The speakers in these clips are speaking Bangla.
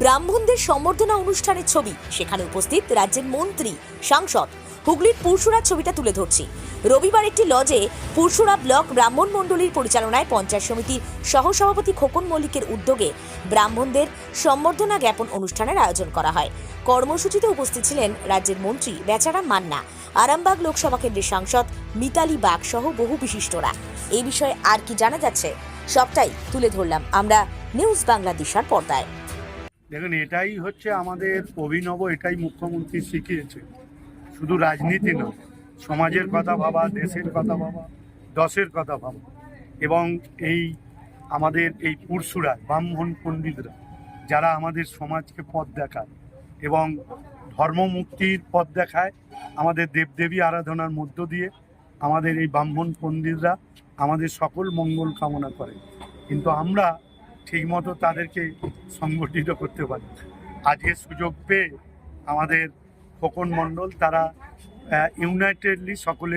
ব্রাহ্মণদের সম্বর্ধনা অনুষ্ঠানের ছবি। সেখানে উপস্থিত রাজ্যের মন্ত্রী, সাংসদ হুগলির পুরসুরা ছবিটা তুলে ধরছি। রবিবার একটি লজে পুরসুরা ব্লক ব্রাহ্মণ মণ্ডলীর পরিচালনায় পঞ্চায়েত সমিতির সহসভাপতি খোকন মল্লিকের উদ্যোগে ব্রাহ্মণদের সম্বর্ধনা জ্ঞাপন অনুষ্ঠানের আয়োজন করা হয়। কর্মসূচিতে উপস্থিত ছিলেন রাজ্যের মন্ত্রী বেচারাম মান্না, আরামবাগ লোকসভা কেন্দ্রের সাংসদ মিতালি বাগ সহ বহু বিশিষ্টরা। এই বিষয়ে আর কি জানা যাচ্ছে, সবটাই তুলে ধরলাম। আমরা নিউজ বাংলাদেশার পর্দায়। দেখুন, এটাই হচ্ছে আমাদের অভিনব, এটাই মুখ্যমন্ত্রী শিখিয়েছে। শুধু রাজনীতি নয়, সমাজের কথা ভাবা, দেশের কথা ভাবা, দশের কথা ভাবা। এবং এই আমাদের এই পুরসুরা, ব্রাহ্মণ পণ্ডিতরা, যারা আমাদের সমাজকে পথ দেখায় এবং ধর্মমুক্তির পথ দেখায়, আমাদের দেবদেবী আরাধনার মধ্য দিয়ে আমাদের এই ব্রাহ্মণ পণ্ডিতরা আমাদের সকল মঙ্গল কামনা করে। কিন্তু আমরা ঠিকমতো তাদেরকে সংগঠিত করতে পারি। আজকে সুযোগ পেয়ে আমাদের খোকন মণ্ডল তারা ইউনাইটেডলি সকলে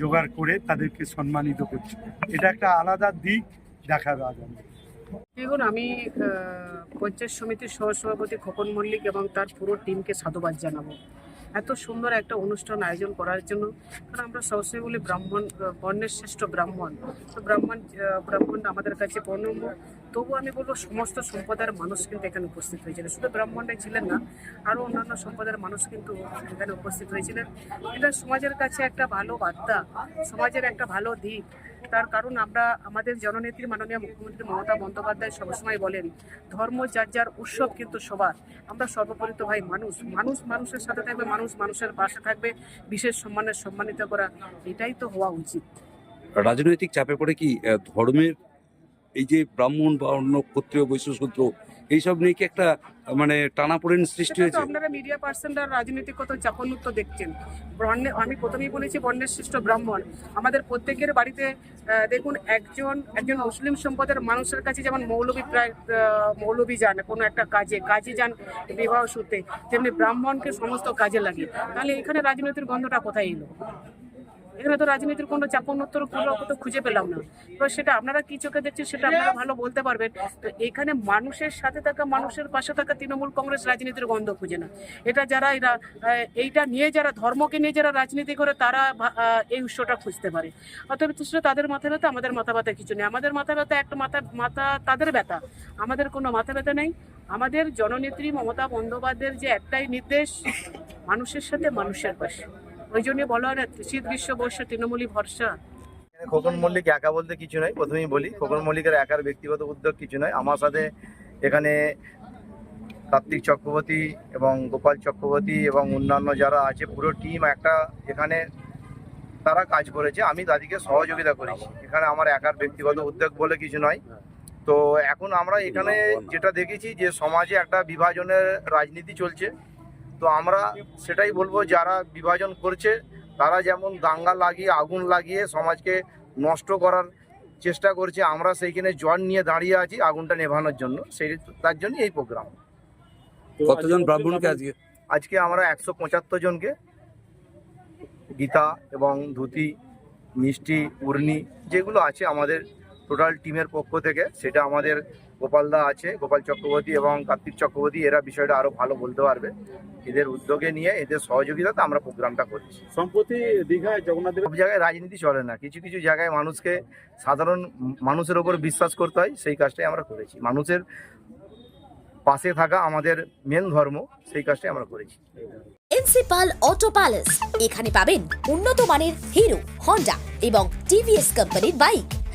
জোগাড় করে তাদেরকে সম্মানিত করছে। এটা একটা আলাদা দিক দেখাবে আগামী দেখুন, আমি পঞ্চায়েত সমিতির সহসভাপতি খোকন মল্লিক এবং তার পুরো টিমকে সাধুবাদ জানাব। এত সুন্দর একটা অনুষ্ঠান আয়োজন করার জন্য, কারণ আমরা সবসময় বলি ব্রাহ্মণ বর্ণের শ্রেষ্ঠ ব্রাহ্মণ। তো ব্রাহ্মণ ব্রাহ্মণ আমাদের কাছে বর্ণম্য তবু আমি বলব সমস্ত সম্প্রদায়ের মানুষ কিন্তু এখানে উপস্থিত হয়েছিলেন শুধু ব্রাহ্মণরাই ছিলেন না আরও অন্যান্য সম্প্রদায়ের মানুষ কিন্তু এখানে উপস্থিত হয়েছিলেন। এটা সমাজের কাছে একটা ভালো বার্তা, সমাজের একটা ভালো দিক। তার কারণ আমরা, আমাদের জননেত্রী মাননীয় মুখ্যমন্ত্রী মমতা বন্দ্যোপাধ্যায় সবসময় বলেন, ধর্ম যার যার উৎসব কিন্তু সবার। আমরা সর্বোপরি তো ভাই মানুষ মানুষ মানুষের সাথে থাকবে, মানুষ মানুষের পাশে থাকবে, বিশেষ সম্মানের সম্মানিত করা, এটাই তো হওয়া উচিত। রাজনৈতিক চাপে পড়ে কি ধর্মের এই যে ব্রাহ্মণ বা অন্য ক্ষত্রিয় বৈশ্য বৈশ্যসূত্র এইসব নিয়ে কি একটা মানে টানাপোড়েন সৃষ্টি হয়েছে? আপনারা মিডিয়া পার্সনরা রাজনীতিগত চাপানুত্ব দেখছেন। বর্ণে আমি প্রথমেই বলেছি বর্ণের শ্রেষ্ঠ ব্রাহ্মণ। আমাদের প্রত্যেকের বাড়িতে দেখুন একজন একজন মুসলিম সম্প্রদায়ের মানুষের কাছে যেমন মৌলবী প্রায় মৌলবী যান কোনো একটা কাজে কাজে যান বিবাহ সূত্রে তেমনি ব্রাহ্মণকে সমস্ত কাজে লাগে তাহলে এখানে রাজনীতির গন্ধটা কোথায় এলো? এখানে তো রাজনীতির কোনো চাপনোত্তর কোনো তো খুঁজে পেলাম না। এবার সেটা আপনারা কি চোখে দেখছেন সেটা আপনারা ভালো বলতে পারবেন। তো এখানে মানুষের সাথে থাকা, মানুষের পাশে থাকা তৃণমূল কংগ্রেস রাজনীতির গন্ধ খুঁজে না। এটা যারা এরা এইটা নিয়ে যারা, ধর্মকে নিয়ে যারা রাজনীতি করে, তারা এই উৎসটা খুঁজতে পারে। অতএব সেটা তাদের মাথা ব্যথা, আমাদের মাথা ব্যথা কিছু নেই। আমাদের মাথা ব্যথা একটা মাথা মাথা তাদের ব্যথা। আমাদের কোনো মাথা ব্যথা নেই। আমাদের জননেত্রী মমতা বন্দ্যোপাধ্যায়ের যে একটাই নির্দেশ, মানুষের সাথে মানুষের পাশে। ওই জন্য বলা না শীত গ্রীষ্ম, বর্ষা তৃণমূলী ভরসা। খোকন মল্লিক একা বলতে কিছু নয়, প্রথমেই বলি, খোকন মল্লিকের একার ব্যক্তিগত উদ্যোগ কিছু নয়। আমার সাথে এখানে কার্তিক চক্রবর্তী এবং গোপাল চক্রবর্তী এবং অন্যান্য যারা আছে, পুরো টিম একটা এখানে তারা কাজ করেছে, আমি তাদেরকে সহযোগিতা করেছি। এখানে আমার একার ব্যক্তিগত উদ্যোগ বলে কিছু নয়। তো এখন আমরা এখানে যেটা দেখেছি যে সমাজে একটা বিভাজনের রাজনীতি চলছে। তো আমরা সেটাই বলব যারা বিভাজন করছে তারা যেমন দাঙ্গা লাগিয়ে আগুন লাগিয়ে সমাজকে নষ্ট করার চেষ্টা করছে আমরা সেইখানে জল নিয়ে দাঁড়িয়ে আছি আগুনটা নেভানোর জন্য। সেই তার জন্য এই প্রোগ্রাম। কতজন ব্রাহ্মণকে আজকে? আজকে আমরা একশো পঁচাত্তর জনকে গীতা এবং ধুতি মিষ্টি উর্নি যেগুলো আছে আমাদের টোটাল টিমের পক্ষ থেকে সেটা আমাদের গোপালদা আছে গোপাল চক্রবর্তী এবং কার্তিক চক্রবর্তী এরা বিষয়টা আরও ভালো বলতে পারবে। এদের উদ্যোগে নিয়ে এদের সহযোগিতাতে আমরা প্রোগ্রামটা করছি। সম্প্রতি দীঘায় জগন্নাথ সব জায়গায় রাজনীতি চলে না কিছু কিছু জায়গায় মানুষকে সাধারণ মানুষের ওপর বিশ্বাস করতে হয় সেই কাজটাই আমরা করেছি। মানুষের পাশে থাকা আমাদের মেন ধর্ম সেই কাজটাই আমরা করেছি। প্রিন্সিপাল অটো প্যালেস এখানে পাবেন উন্নত মানের হিরো হন্ডা এবং টিভিএস কোম্পানির বাইক।